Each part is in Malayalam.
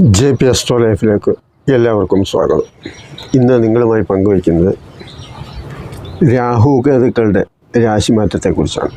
ജെ പി അസ്ട്രോ ലൈഫിലേക്ക് എല്ലാവർക്കും സ്വാഗതം. ഇന്ന് നിങ്ങളുമായി പങ്കുവയ്ക്കുന്നത് രാഹു കേതുക്കളുടെ രാശിമാറ്റത്തെക്കുറിച്ചാണ്.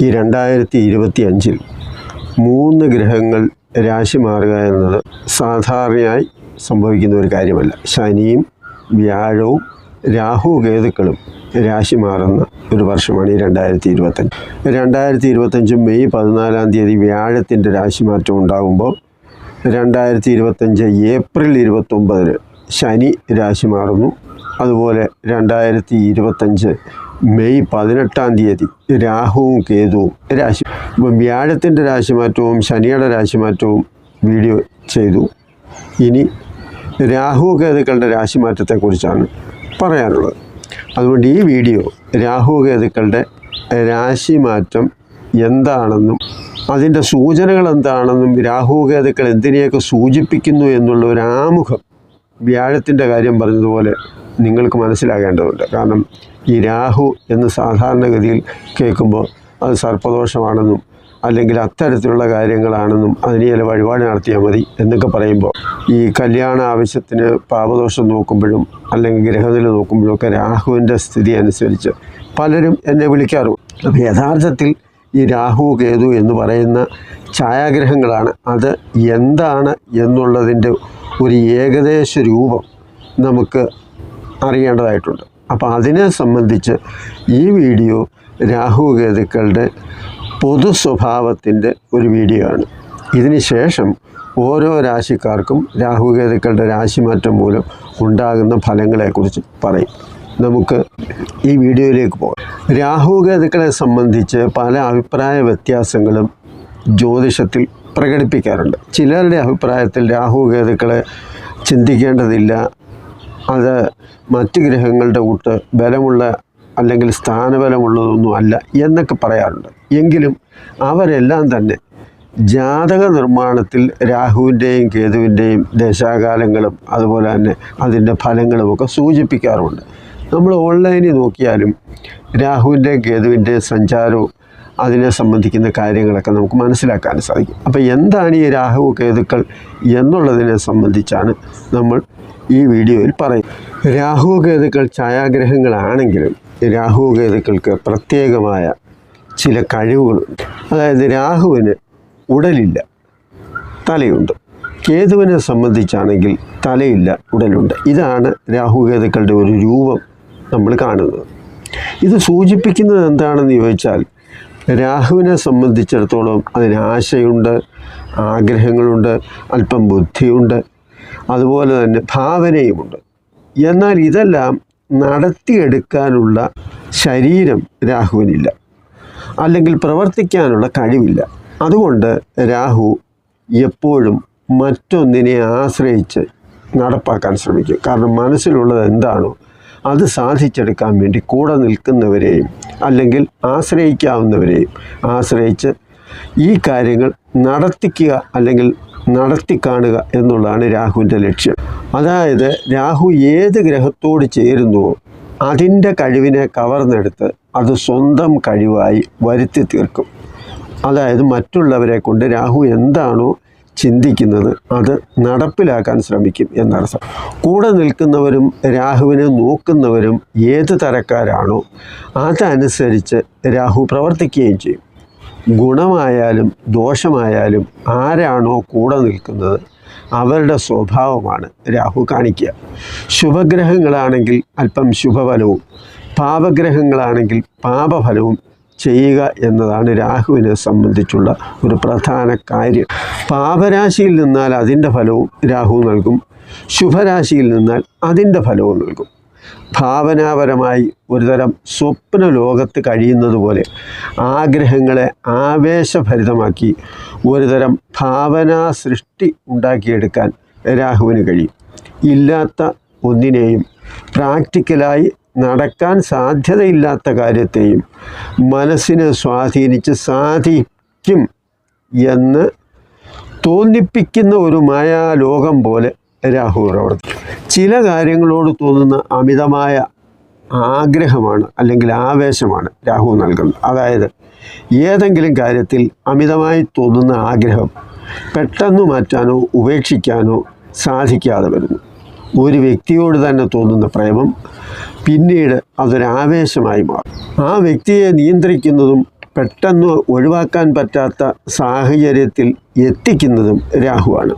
ഈ രണ്ടായിരത്തി ഇരുപത്തി അഞ്ചിൽ മൂന്ന് ഗ്രഹങ്ങൾ രാശി മാറുക എന്നത് സാധാരണയായി സംഭവിക്കുന്ന ഒരു കാര്യമല്ല. ശനിയും വ്യാഴവും രാഹു കേതുക്കളും രാശി മാറുന്ന ഒരു വർഷമാണ് ഈ രണ്ടായിരത്തി ഇരുപത്തഞ്ച് രണ്ടായിരത്തി ഇരുപത്തഞ്ച് മെയ് പതിനാലാം തീയതി വ്യാഴത്തിന്റെ രാശിമാറ്റം ഉണ്ടാകുമ്പോൾ രണ്ടായിരത്തി ഇരുപത്തഞ്ച് ഏപ്രിൽ ഇരുപത്തൊമ്പതിന് ശനി രാശി മാറുന്നു. അതുപോലെ രണ്ടായിരത്തി ഇരുപത്തഞ്ച് മെയ് പതിനെട്ടാം തീയതി രാഹുവും കേതുവും രാശി. വ്യാഴത്തിന്റെ രാശിമാറ്റവും ശനിയുടെ രാശിമാറ്റവും വീഡിയോ ചെയ്തു. ഇനി രാഹു കേതുക്കളുടെ രാശിമാറ്റത്തെക്കുറിച്ചാണ് പറയാനുള്ളത്. അതുകൊണ്ട് ഈ വീഡിയോ രാഹു കേതുക്കളുടെ രാശിമാറ്റം എന്താണെന്നും അതിന്റെ സൂചനകൾ എന്താണെന്നും രാഹുകേതുക്കൾ എന്തിനെയൊക്കെ സൂചിപ്പിക്കുന്നു എന്നുള്ള ഒരു ആമുഖം വ്യാഴത്തിന്റെ കാര്യം പറഞ്ഞതുപോലെ നിങ്ങൾക്ക് മനസ്സിലാകേണ്ടതുണ്ട്. കാരണം ഈ രാഹു എന്ന് സാധാരണഗതിയിൽ കേൾക്കുമ്പോൾ അത് സർപ്പദോഷമാണെന്നും അല്ലെങ്കിൽ അത്തരത്തിലുള്ള കാര്യങ്ങളാണെന്നും അതിനെ ചില വഴിപാട് നടത്തിയാൽ മതി എന്നൊക്കെ പറയുമ്പോൾ ഈ കല്യാണ ആവശ്യത്തിന് പാപദോഷം നോക്കുമ്പോഴും അല്ലെങ്കിൽ ഗ്രഹനില നോക്കുമ്പോഴും ഒക്കെ രാഹുവിന്റെ സ്ഥിതി അനുസരിച്ച് പലരും എന്നെ വിളിക്കാറുണ്ട്. അപ്പോൾ യഥാർത്ഥത്തിൽ ഈ രാഹു കേതു എന്ന് പറയുന്ന ഛായാഗ്രഹങ്ങളാണ്. അത് എന്താണ് എന്നുള്ളതിന്റെ ഒരു ഏകദേശ രൂപം നമുക്ക് അറിയേണ്ടതായിട്ടുണ്ട്. അപ്പോൾ അതിനെ സംബന്ധിച്ച് ഈ വീഡിയോ രാഹു കേതുക്കളുടെ പൊതു സ്വഭാവത്തിന്റെ ഒരു വീഡിയോ ആണ്. ഇതിന് ശേഷം ഓരോ രാശിക്കാർക്കും രാഹുകേതുക്കളുടെ രാശിമാറ്റം മൂലം ഉണ്ടാകുന്ന ഫലങ്ങളെക്കുറിച്ച് പറയും. നമുക്ക് ഈ വീഡിയോയിലേക്ക് പോകാം. രാഹുകേതുക്കളെ സംബന്ധിച്ച് പല അഭിപ്രായ വ്യത്യാസങ്ങളും ജ്യോതിഷത്തിൽ പ്രകടിപ്പിക്കാറുണ്ട്. ചിലരുടെ അഭിപ്രായത്തിൽ രാഹുകേതുക്കളെ ചിന്തിക്കേണ്ടതില്ല. അത് മറ്റ് ഗ്രഹങ്ങളുടെ കൂട്ട് ബലമുള്ള അല്ലെങ്കിൽ സ്ഥാനബലമുള്ളതൊന്നും അല്ല എന്നൊക്കെ പറയാറുണ്ട്. എങ്കിലും അവരെല്ലാം തന്നെ ജാതക നിർമ്മാണത്തിൽ രാഹുവിന്റെയും കേതുവിന്റെയും ദശാകാലങ്ങളും അതുപോലെ തന്നെ അതിന്റെ ഫലങ്ങളുമൊക്കെ സൂചിപ്പിക്കാറുമുണ്ട്. നമ്മൾ ഓൺലൈനിൽ നോക്കിയാലും രാഹുവിന്റെ കേതുവിന്റെ സഞ്ചാരവും അതിനെ സംബന്ധിക്കുന്ന കാര്യങ്ങളൊക്കെ നമുക്ക് മനസ്സിലാക്കാൻ സാധിക്കും. അപ്പോൾ എന്താണ് ഈ രാഹു കേതുക്കൾ എന്നുള്ളതിനെ സംബന്ധിച്ചാണ് നമ്മൾ ഈ വീഡിയോയിൽ പറയുന്നത്. രാഹു കേതുക്കൾ ഛായാഗ്രഹങ്ങളാണെങ്കിലും രാഹു കേതുക്കൾക്ക് പ്രത്യേകമായ ചില കഴിവുകളുണ്ട്. അതായത് രാഹുവിന് ഉടലില്ല തലയുണ്ട്. കേതുവിനെ സംബന്ധിച്ചാണെങ്കിൽ തലയില്ല ഉടലുണ്ട്. ഇതാണ് രാഹു കേതുക്കളുടെ ഒരു രൂപം. നമ്മൾ കാണുന്നത്. ഇത് സൂചിപ്പിക്കുന്നത് എന്താണെന്ന് ചോദിച്ചാൽ രാഹുവിനെ സംബന്ധിച്ചിടത്തോളം അതിന് ആശയുണ്ട് ആഗ്രഹങ്ങളുണ്ട് അല്പം ബുദ്ധിയുണ്ട് അതുപോലെ തന്നെ ഭാവനയുമുണ്ട്. എന്നാൽ ഇതെല്ലാം നടത്തിയെടുക്കാനുള്ള ശരീരം രാഹുവിനില്ല. അല്ലെങ്കിൽ പ്രവർത്തിക്കാനുള്ള കഴിവില്ല. അതുകൊണ്ട് രാഹു എപ്പോഴും മറ്റൊന്നിനെ ആശ്രയിച്ച് നടപ്പാക്കാൻ ശ്രമിക്കും. കാരണം മനസ്സിലുള്ളത് എന്താണോ അത് സാധിച്ചെടുക്കാൻ വേണ്ടി കൂടെ നിൽക്കുന്നവരെയും അല്ലെങ്കിൽ ആശ്രയിക്കാവുന്നവരെയും ആശ്രയിച്ച് ഈ കാര്യങ്ങൾ നടത്തിക്കുക അല്ലെങ്കിൽ നടത്തി കാണുക എന്നുള്ളതാണ് രാഹുവിന്റെ ലക്ഷ്യം. അതായത് രാഹു ഏത് ഗ്രഹത്തോട് ചേരുന്നുവോ അതിന്റെ കഴിവിനെ കവർന്നെടുത്ത് അത് സ്വന്തം കഴിവായി വരുത്തി തീർക്കും. അതായത് മറ്റുള്ളവരെ കൊണ്ട് രാഹു എന്താണോ ചിന്തിക്കുന്നത് അത് നടപ്പിലാക്കാൻ ശ്രമിക്കും എന്നർത്ഥം കൂടെ നിൽക്കുന്നവരും രാഹുവിനെ നോക്കുന്നവരും ഏത് തരക്കാരാണോ അതനുസരിച്ച് രാഹു പ്രവർത്തിക്കുകയും ചെയ്യും. ഗുണമായാലും ദോഷമായാലും ആരാണോ കൂടെ നിൽക്കുന്നത് അവരുടെ സ്വഭാവമാണ് രാഹു കാണിക്കുക. ശുഭഗ്രഹങ്ങളാണെങ്കിൽ അല്പം ശുഭഫലവും പാപഗ്രഹങ്ങളാണെങ്കിൽ പാപഫലവും ചെയ്യുക എന്നതാണ് രാഹുവിനെ സംബന്ധിച്ചുള്ള ഒരു പ്രധാന കാര്യം. പാപരാശിയിൽ നിന്നാൽ അതിന്റെ ഫലവും രാഹു നൽകും. ശുഭരാശിയിൽ നിന്നാൽ അതിന്റെ ഫലവും നൽകും. ഭാവനാപരമായി ഒരുതരം സ്വപ്ന ലോകത്ത് കഴിയുന്നത് പോലെ ആഗ്രഹങ്ങളെ ആവേശഭരിതമാക്കി ഒരുതരം ഭാവനാ സൃഷ്ടി ഉണ്ടാക്കിയെടുക്കാൻ രാഹുവിന് കഴിയും. ഇല്ലാത്ത ഒന്നിനെയും പ്രാക്ടിക്കലായി നടക്കാൻ സാധ്യതയില്ലാത്ത കാര്യത്തെയും മനസ്സിനെ സ്വാധീനിച്ച് സാധിക്കും എന്ന് തോന്നിപ്പിക്കുന്ന ഒരു മായാലോകം പോലെ രാഹു പ്രവർത്തിക്കും ചില കാര്യങ്ങളോട് തോന്നുന്ന അമിതമായ ആഗ്രഹമാണ് അല്ലെങ്കിൽ ആവേശമാണ് രാഹു നൽകുന്നത്. അതായത് ഏതെങ്കിലും കാര്യത്തിൽ അമിതമായി തോന്നുന്ന ആഗ്രഹം പെട്ടെന്ന് മാറ്റാനോ ഉപേക്ഷിക്കാനോ സാധിക്കാതെ വരുന്നു. ഒരു വ്യക്തിയോട് തന്നെ തോന്നുന്ന പ്രേമം പിന്നീട് അതൊരാവേശമായി മാറും. ആ വ്യക്തിയെ നിയന്ത്രിക്കുന്നതും പെട്ടെന്ന് ഒഴിവാക്കാൻ പറ്റാത്ത സാഹചര്യത്തിൽ എത്തിക്കുന്നതും രാഹുവാണ്.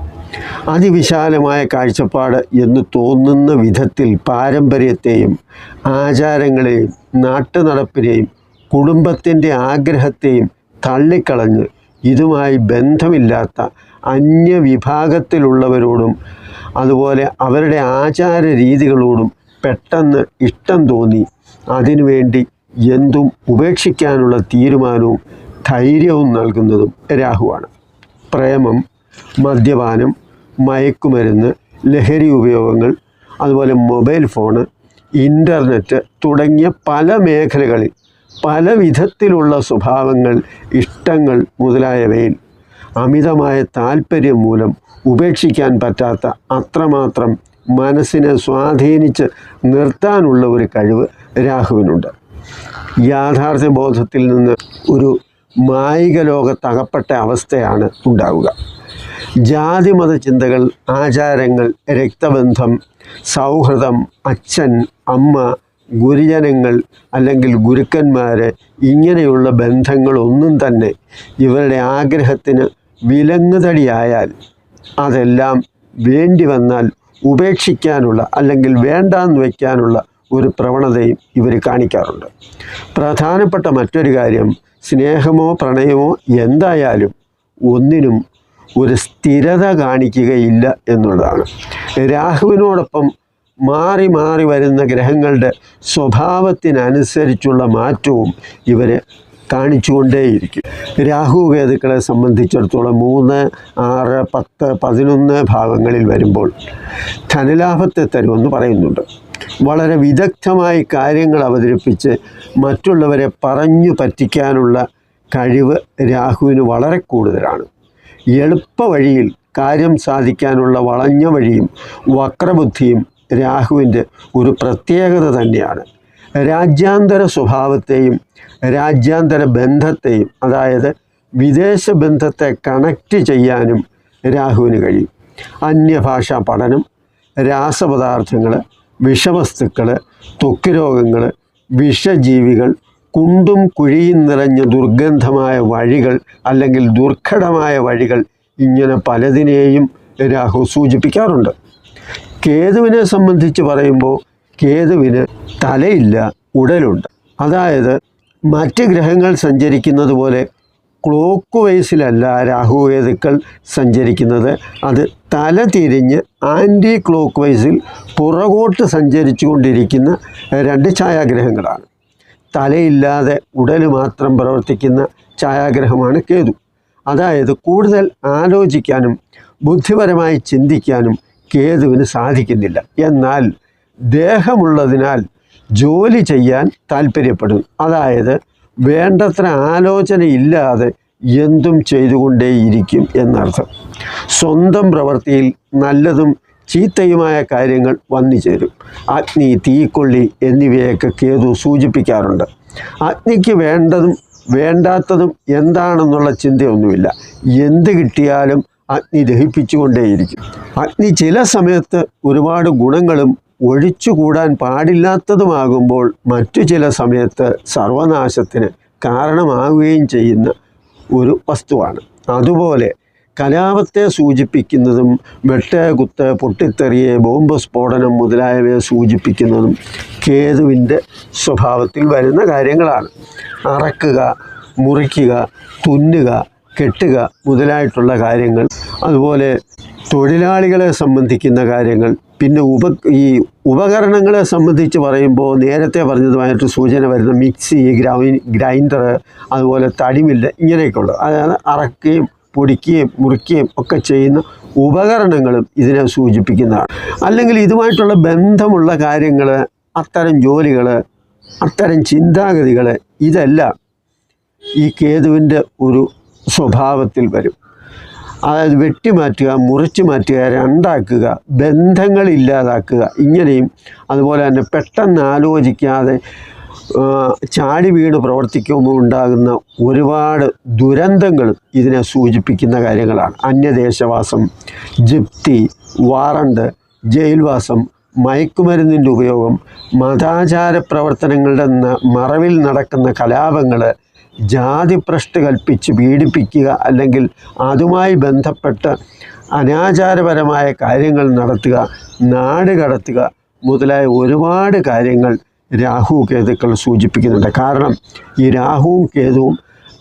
അതിവിശാലമായ കാഴ്ചപ്പാട് എന്ന് തോന്നുന്ന വിധത്തിൽ പാരമ്പര്യത്തെയും ആചാരങ്ങളെയും നാട്ടുനടപ്പിനെയും കുടുംബത്തിന്റെ ആഗ്രഹത്തെയും തള്ളിക്കളഞ്ഞ് ഇതുമായി ബന്ധമില്ലാത്ത അന്യവിഭാഗത്തിലുള്ളവരോടും അതുപോലെ അവരുടെ ആചാര രീതികളോടും പെട്ടെന്ന് ഇഷ്ടം തോന്നി. അതിനുവേണ്ടി എന്തും ഉപേക്ഷിക്കാനുള്ള തീരുമാനവും ധൈര്യവും നൽകുന്നതും രാഹുവാണ്. പ്രേമം മദ്യപാനം മയക്കുമരുന്ന് ലഹരി ഉപയോഗങ്ങൾ അതുപോലെ മൊബൈൽ ഫോണ് ഇന്റർനെറ്റ് തുടങ്ങിയ പല മേഖലകളിൽ പല വിധത്തിലുള്ള സ്വഭാവങ്ങൾ ഇഷ്ടങ്ങൾ മുതലായവയിൽ അമിതമായ താല്പര്യം മൂലം ഉപേക്ഷിക്കാൻ പറ്റാത്ത അത്രമാത്രം മനസ്സിനെ സ്വാധീനിച്ച് നിർത്താനുള്ള ഒരു കഴിവ് രാഹുവിനുണ്ട് യാഥാർത്ഥ്യ ബോധത്തിൽ നിന്ന് ഒരു മായിക ലോകത്തകപ്പെട്ട അവസ്ഥയാണ് ഉണ്ടാവുക. ജാതിമത ചിന്തകൾ ആചാരങ്ങൾ രക്തബന്ധം സൗഹൃദം അച്ഛൻ അമ്മ ഗുരുജനങ്ങൾ അല്ലെങ്കിൽ ഗുരുക്കന്മാർ ഇങ്ങനെയുള്ള ബന്ധങ്ങളൊന്നും തന്നെ ഇവരുടെ ആഗ്രഹത്തിന് വിലങ്ങുതടിയായാൽ അതെല്ലാം വേണ്ടി വന്നാൽ ഉപേക്ഷിക്കാനുള്ള അല്ലെങ്കിൽ വേണ്ടാന്ന് വയ്ക്കാനുള്ള ഒരു പ്രവണതയും ഇവർ കാണിക്കാറുണ്ട്. പ്രധാനപ്പെട്ട മറ്റൊരു കാര്യം സ്നേഹമോ പ്രണയമോ എന്തായാലും ഒന്നിനും ഒരു സ്ഥിരത കാണിക്കുകയില്ല എന്നുള്ളതാണ്. രാഹുവിനോടൊപ്പം മാറി മാറി വരുന്ന ഗ്രഹങ്ങളുടെ സ്വഭാവത്തിനനുസരിച്ചുള്ള മാറ്റവും ഇവർ കാണിച്ചുകൊണ്ടേയിരിക്കും. രാഹു കേതുക്കളെ സംബന്ധിച്ചിടത്തോളം മൂന്ന് ആറ് പത്ത് പതിനൊന്ന് ഭാഗങ്ങളിൽ വരുമ്പോൾ ധനലാഭത്തെ തരുമെന്ന് പറയുന്നുണ്ട്. വളരെ വിദഗ്ധമായി കാര്യങ്ങൾ അവതരിപ്പിച്ച് മറ്റുള്ളവരെ പറഞ്ഞു പറ്റിക്കാനുള്ള കഴിവ് രാഹുവിന് വളരെ കൂടുതലാണ്. എളുപ്പ വഴിയിൽ കാര്യം സാധിക്കാനുള്ള വളഞ്ഞ വഴിയും വക്രബുദ്ധിയും രാഹുവിന്റെ ഒരു പ്രത്യേകത തന്നെയാണ്. രാജ്യാന്തര സ്വഭാവത്തെയും രാജ്യാന്തര ബന്ധത്തെയും അതായത് വിദേശ ബന്ധത്തെ കണക്റ്റ് ചെയ്യാനും രാഹുവിന് കഴിയും. അന്യഭാഷാ പഠനം രാസപദാർത്ഥങ്ങൾ വിഷവസ്തുക്കൾ ത്വക്ക് രോഗങ്ങൾ വിഷജീവികൾ കുണ്ടും കുഴിയും നിറഞ്ഞ ദുർഗന്ധമായ വഴികൾ അല്ലെങ്കിൽ ദുർഘടമായ വഴികൾ ഇങ്ങനെ പലതിനെയും രാഹു സൂചിപ്പിക്കാറുണ്ട്. കേതുവിനെ സംബന്ധിച്ച് പറയുമ്പോൾ കേതുവിന് തലയില്ല ഉടലുണ്ട്. അതായത് മറ്റ് ഗ്രഹങ്ങൾ സഞ്ചരിക്കുന്നത് പോലെ ക്ലോക്ക് വൈസിലല്ല രാഹുകേതുക്കൾ സഞ്ചരിക്കുന്നത്. അത് തല തിരിഞ്ഞ് ആന്റി ക്ലോക്ക് വൈസിൽ പുറകോട്ട് സഞ്ചരിച്ചു കൊണ്ടിരിക്കുന്ന രണ്ട് ഛായാഗ്രഹങ്ങളാണ്. തലയില്ലാതെ ഉടൽ മാത്രം പ്രവർത്തിക്കുന്ന ഛായാഗ്രഹമാണ് കേതു. അതായത് കൂടുതൽ ആലോചിക്കാനും ബുദ്ധിപരമായി ചിന്തിക്കാനും കേതുവിന് സാധിക്കുന്നില്ല. എന്നാൽ ദേഹമുള്ളതിനാൽ ജോലി ചെയ്യാൻ താല്പര്യപ്പെടും. അതായത് വേണ്ടത്ര ആലോചനയില്ലാതെ എന്തും ചെയ്തുകൊണ്ടേയിരിക്കും എന്നർത്ഥം. സ്വന്തം പ്രവൃത്തിയിൽ നല്ലതും ചീത്തയുമായ കാര്യങ്ങൾ വന്നു ചേരും അഗ്നി തീക്കൊള്ളി എന്നിവയൊക്കെ കേതു സൂചിപ്പിക്കാറുണ്ട്. അഗ്നിക്ക് വേണ്ടതും വേണ്ടാത്തതും എന്താണെന്നുള്ള ചിന്തയൊന്നുമില്ല. എന്ത് കിട്ടിയാലും അഗ്നി ദഹിപ്പിച്ചുകൊണ്ടേയിരിക്കും. അഗ്നി ചില സമയത്ത് ഒരുപാട് ഗുണങ്ങളും ഒഴിച്ചുകൂടാൻ പാടില്ലാത്തതുമാകുമ്പോൾ മറ്റു ചില സമയത്ത് സർവനാശത്തിന് കാരണമാവുകയും ചെയ്യുന്ന ഒരു വസ്തുവാണ്. അതുപോലെ കലാപത്തെ സൂചിപ്പിക്കുന്നതും വെട്ട് കുത്ത് പൊട്ടിത്തെറിയെ ബോംബ് സ്ഫോടനം മുതലായവയെ സൂചിപ്പിക്കുന്നതും കേതുവിന്റെ സ്വഭാവത്തിൽ വരുന്ന കാര്യങ്ങളാണ്. അറക്കുക മുറിക്കുക തുന്നുക കെട്ടുക മുതലായിട്ടുള്ള കാര്യങ്ങൾ അതുപോലെ തൊഴിലാളികളെ സംബന്ധിക്കുന്ന കാര്യങ്ങൾ പിന്നെ ഉപ ഈ ഉപകരണങ്ങളെ സംബന്ധിച്ച് പറയുമ്പോൾ നേരത്തെ പറഞ്ഞതുമായിട്ട് സൂചന വരുന്ന മിക്സി ഗ്രൈ ഗ്രൈൻഡർ അതുപോലെ തടിമില്ല ഇങ്ങനെയൊക്കെയുള്ളത്. അതായത് അറക്കുകയും പൊടിക്കുകയും മുറിക്കുകയും ഒക്കെ ചെയ്യുന്ന ഉപകരണങ്ങളും ഇതിനെ സൂചിപ്പിക്കുന്നതാണ്. അല്ലെങ്കിൽ ഇതുമായിട്ടുള്ള ബന്ധമുള്ള കാര്യങ്ങൾ അത്തരം ജോലികൾ അത്തരം ചിന്താഗതികൾ ഇതെല്ലാം ഈ കേതുവിന്റെ ഒരു സ്വഭാവത്തിൽ വരും. അതായത് വെട്ടിമാറ്റുക മുറിച്ച് മാറ്റുക രണ്ടാക്കുക ബന്ധങ്ങൾ ഇല്ലാതാക്കുക ഇങ്ങനെയും അതുപോലെ തന്നെ പെട്ടെന്ന് ആലോചിക്കാതെ ചാടി വീണ് പ്രവർത്തിക്കുമ്പോൾ ഉണ്ടാകുന്ന ഒരുപാട് ദുരന്തങ്ങൾ ഇതിനെ സൂചിപ്പിക്കുന്ന കാര്യങ്ങളാണ്. അന്യദേശവാസം ജിപ്തി വാറണ്ട് ജയിൽവാസം മയക്കുമരുന്നിന്റെ ഉപയോഗം മതാചാര പ്രവർത്തനങ്ങളുടെ മറവിൽ നടക്കുന്ന കലാപങ്ങൾ ജാതിഭ്രഷ്ട് കൽപ്പിച്ച് പീഡിപ്പിക്കുക അല്ലെങ്കിൽ അതുമായി ബന്ധപ്പെട്ട് അനാചാരപരമായ കാര്യങ്ങൾ നടത്തുക നാട് കടത്തുക മുതലായ ഒരുപാട് കാര്യങ്ങൾ രാഹു കേതുക്കൾ സൂചിപ്പിക്കുന്നുണ്ട്. കാരണം ഈ രാഹുവും കേതുവും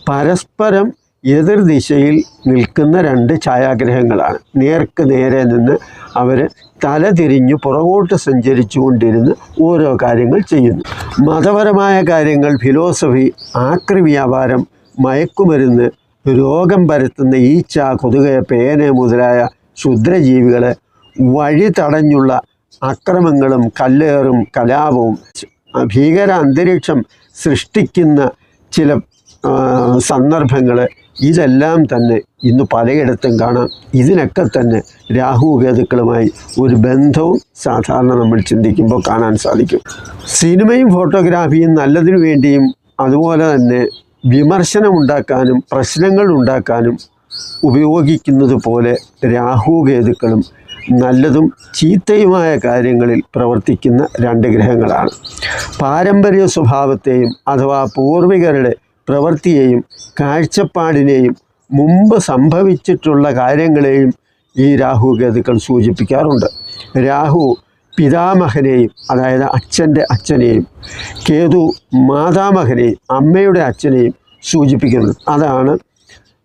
പരസ്പരം എതിർ ദിശയിൽ നിൽക്കുന്ന രണ്ട് ഛായാഗ്രഹങ്ങളാണ്. നേർക്ക് നേരെ നിന്ന് അവർ തല തിരിഞ്ഞു പുറകോട്ട് സഞ്ചരിച്ചു കൊണ്ടിരുന്ന് ഓരോ കാര്യങ്ങൾ ചെയ്യുന്നു. മതപരമായ കാര്യങ്ങൾ ഫിലോസഫി ആക്രി വ്യാപാരം മയക്കുമരുന്ന് രോഗം പരത്തുന്ന ഈച്ച കൊതുക് പേന മുതലായ ക്ഷുദ്രജീവികളെ വഴി തടഞ്ഞുള്ള അക്രമങ്ങളും കല്ലേറും കലാപവും ഭീകര അന്തരീക്ഷം സൃഷ്ടിക്കുന്ന ചില സന്ദർഭങ്ങൾ ഇതെല്ലാം തന്നെ ഇന്ന് പലയിടത്തും കാണാം. ഇതിനൊക്കെ തന്നെ രാഹു കേതുക്കളുമായി ഒരു ബന്ധവും സാധാരണ നമ്മൾ ചിന്തിക്കുമ്പോൾ കാണാൻ സാധിക്കും. സിനിമയും ഫോട്ടോഗ്രാഫിയും നല്ലതിനു വേണ്ടിയും അതുപോലെ തന്നെ വിമർശനം ഉണ്ടാക്കാനും പ്രശ്നങ്ങൾ ഉണ്ടാക്കാനും ഉപയോഗിക്കുന്നത് പോലെ രാഹു കേതുക്കളും നല്ലതും ചീത്തയുമായ കാര്യങ്ങളിൽ പ്രവർത്തിക്കുന്ന രണ്ട് ഗ്രഹങ്ങളാണ്. പാരമ്പര്യ സ്വഭാവത്തെയും അഥവാ പൂർവികരുടെ പ്രവൃത്തിയെയും കാഴ്ചപ്പാടിനെയും മുമ്പ് സംഭവിച്ചിട്ടുള്ള കാര്യങ്ങളെയും ഈ രാഹു ഗതുക്കൾ സൂചിപ്പിക്കാറുണ്ട്. രാഹു പിതാമഹനെയും അതായത് അച്ഛന്റെ അച്ഛനെയും കേതു മാതാമഹനെയും അമ്മയുടെ അച്ഛനെയും സൂചിപ്പിക്കുന്നത്. അതാണ്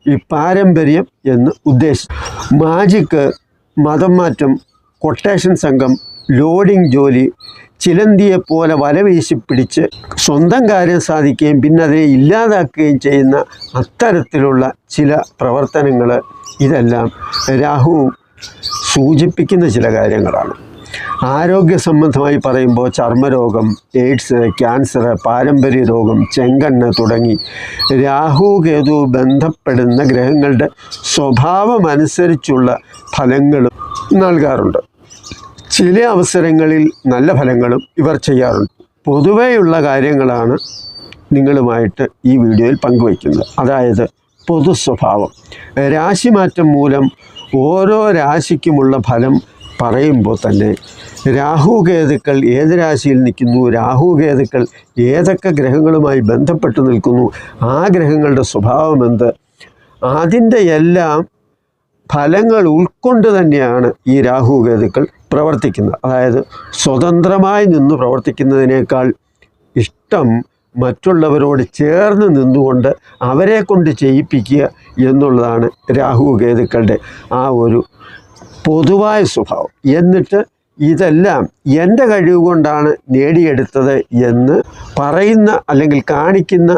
ഈ പാരമ്പര്യം എന്ന് ഉദ്ദേശിച്ചു മാജിക്ക് മതം മാറ്റം കൊട്ടേഷൻ സംഘം ലോഡിംഗ് ജോലി ചിലന്തിയെപ്പോലെ പോലെ വീശി പിടിച്ച് സ്വന്തം കാര്യം സാധിക്കുകയും പിന്നെ അതിനെ ഇല്ലാതാക്കുകയും ചെയ്യുന്ന അത്തരത്തിലുള്ള ചില പ്രവർത്തനങ്ങൾ ഇതെല്ലാം രാഹു സൂചിപ്പിക്കുന്ന ചില കാര്യങ്ങളാണ്. ആരോഗ്യ സംബന്ധമായി പറയുമ്പോൾ ചർമ്മരോഗം എയ്ഡ്സ് ക്യാൻസർ പാരമ്പര്യ രോഗം ചെങ്കണ്ണ് തുടങ്ങി രാഹു കേതു ബന്ധപ്പെടുന്ന ഗ്രഹങ്ങളുടെ സ്വഭാവമനുസരിച്ചുള്ള ഫലങ്ങളും നൽകാറുണ്ട്. ചില അവസരങ്ങളിൽ നല്ല ഫലങ്ങളും ഇവർ ചെയ്യാറുണ്ട്. പൊതുവെയുള്ള കാര്യങ്ങളാണ് നിങ്ങളുമായിട്ട് ഈ വീഡിയോയിൽ പങ്കുവയ്ക്കുന്നത്. അതായത് പൊതു സ്വഭാവം. രാശിമാറ്റം മൂലം ഓരോ രാശിക്കുമുള്ള ഫലം പറയുമ്പോൾ തന്നെ രാഹുകേതുക്കൾ ഏത് രാശിയിൽ നിൽക്കുന്നു രാഹുകേതുക്കൾ ഏതൊക്കെ ഗ്രഹങ്ങളുമായി ബന്ധപ്പെട്ട് നിൽക്കുന്നു ആ ഗ്രഹങ്ങളുടെ സ്വഭാവം എന്ത്? അതിന്റെ എല്ലാം ഫലങ്ങൾ ഉൾക്കൊണ്ട് തന്നെയാണ് ഈ രാഹുകേതുക്കൾ പ്രവർത്തിക്കുന്നത് അതായത് സ്വതന്ത്രമായി നിന്ന് പ്രവർത്തിക്കുന്നതിനേക്കാൾ ഇഷ്ടം മറ്റുള്ളവരോട് ചേർന്ന് നിന്നുകൊണ്ട് അവരെ കൊണ്ട് ചെയ്യിപ്പിക്കുക എന്നുള്ളതാണ് രാഹു കേതുക്കളുടെ ആ ഒരു പൊതുവായ സ്വഭാവം. എന്നിട്ട് ഇതെല്ലാം എന്റെ കഴിവ് കൊണ്ടാണ് നേടിയെടുത്തത് എന്ന് പറയുന്ന അല്ലെങ്കിൽ കാണിക്കുന്ന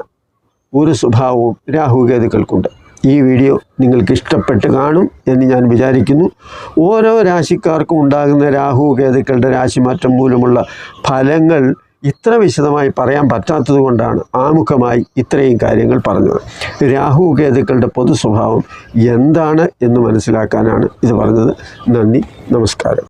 ഒരു സ്വഭാവവും രാഹു കേതുക്കൾക്കുണ്ട് ഈ വീഡിയോ നിങ്ങൾക്ക് ഇഷ്ടപ്പെട്ട് കാണും എന്ന് ഞാൻ വിചാരിക്കുന്നു. ഓരോ രാശിക്കാർക്കും ഉണ്ടാകുന്ന രാഹു കേതുക്കളുടെ രാശിമാറ്റം മൂലമുള്ള ഫലങ്ങൾ ഇത്ര വിശദമായി പറയാൻ പറ്റാത്തത് കൊണ്ടാണ് ആമുഖമായി ഇത്രയും കാര്യങ്ങൾ പറഞ്ഞത്. രാഹു കേതുക്കളുടെ പൊതു സ്വഭാവം എന്താണ് എന്ന് മനസ്സിലാക്കാനാണ് ഇത് പറഞ്ഞത്. നന്ദി നമസ്കാരം.